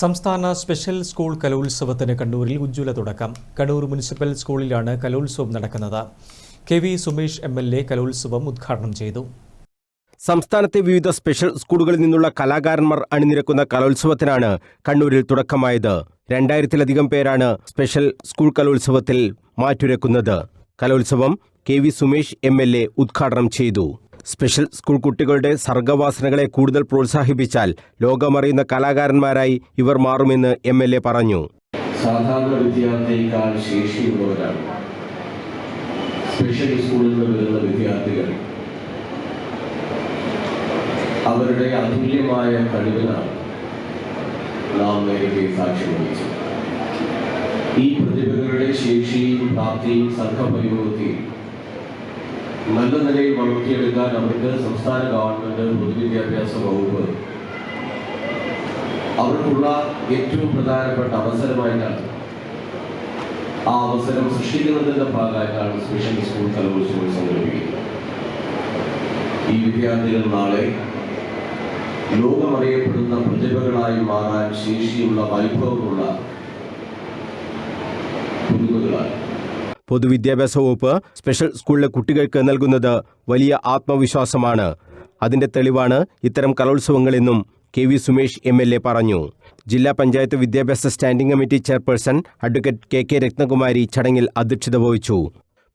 സംസ്ഥാന special school കലോത്സവത്തിന് കണ്ണൂരിൽ ഉജ്ജ്വല തുടക്കം. കണ്ണൂർ മുനിസിപ്പൽ സ്കൂളിലാണ് കലോത്സവം നടക്കുന്നത്. K V Sumesh M L A കലോത്സവം ഉദ്ഘാടനം ചെയ്തു. സംസ്ഥാനത്തെ വിവിധ സ്പെഷ്യൽ സ്കൂളുകളിൽ നിന്നുള്ള കലാകാരന്മാർ അണിനിരക്കുന്ന കലോത്സവത്തിനാണ് കണ്ണൂരിൽ തുടക്കമായത്. രണ്ടായിരത്തിലധികം പേരാണ് സ്പെഷ്യൽ സ്കൂൾ കലോത്സവത്തിൽ മാറ്റുരക്കുന്നത്. കലോത്സവം K V Sumesh M L A ഉദ്ഘാടനം ചെയ്തു. സ്പെഷ്യൽ സ്കൂൾ കുട്ടികളുടെ സർഗവാസനകളെ കൂടുതൽ പ്രോത്സാഹിപ്പിച്ചാൽ ലോകമറിയുന്ന കലാകാരന്മാരായി ഇവർ മാറുമെന്ന് എം എൽ എ പറഞ്ഞു. സാധാരണ വിദ്യാർത്ഥിയേക്കാൾ ശേഷിയുള്ളവരാണ്. സ്പെഷ്യൽ സ്കൂളിൽ വരുന്ന വിദ്യാർത്ഥികൾ. അവരുടെ അതുല്യമായ കഴിവിനാണ് നാം നേരത്തെ സാക്ഷ്യം വഹിച്ചത് ഈ പ്രതിഭകളുടെ ശേഷിയും പ്രാപ്തിയും സംഘപരിയോഗത്തെയും നല്ല നിലയിൽ വളർത്തിയെടുക്കാൻ അവർക്ക് സംസ്ഥാന ഗവൺമെന്റ് പൊതുവിദ്യാഭ്യാസ വകുപ്പ് അവർക്കുള്ള ഏറ്റവും പ്രധാനപ്പെട്ട അവസരമായിട്ടാണ് ആ അവസരം സൃഷ്ടിക്കുന്നതിന്റെ ഭാഗമായിട്ടാണ് സ്പെഷ്യൽ സ്കൂൾ കലോത്സവം സംഘടിപ്പിക്കുന്നത്. ഈ വിദ്യാർത്ഥികൾ നാളെ ലോകമറിയപ്പെടുന്ന പ്രതിഭകളായി മാറാൻ ശേഷിയുള്ള വൈഭവമുള്ള പുതുമകളാണ് പൊതുവിദ്യാഭ്യാസ വകുപ്പ് സ്പെഷ്യൽ സ്കൂളിലെ കുട്ടികൾക്ക് നൽകുന്നത് വലിയ ആത്മവിശ്വാസമാണ്. അതിന്റെ തെളിവാണ് ഇത്തരം കലോത്സവങ്ങളെന്നും K V Sumesh M L A പറഞ്ഞു. ജില്ലാ പഞ്ചായത്ത് വിദ്യാഭ്യാസ standing committee chairperson advocate K K Ratnakumari ചടങ്ങിൽ അധ്യക്ഷത വഹിച്ചു.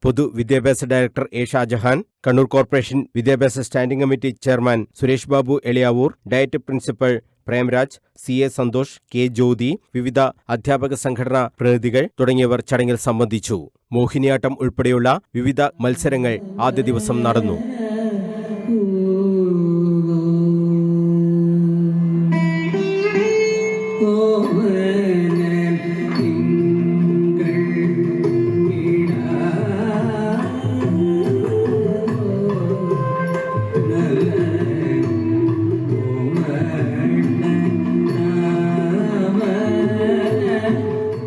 പൊതുവിദ്യാഭ്യാസ director A Shajahan Kannur corporation വിദ്യാഭ്യാസ standing committee chairman Suresh Babu Elayavoor DIET principal Premraj C A Santhosh K Jyothi വിവിധ അധ്യാപക സംഘടനാ പ്രതിനിധികൾ തുടങ്ങിയവർ ചടങ്ങിൽ സംബന്ധിച്ചു. മോഹിനിയാട്ടം ഉൾപ്പെടെയുള്ള വിവിധ മത്സരങ്ങൾ ആദ്യ ദിവസം നടന്നു.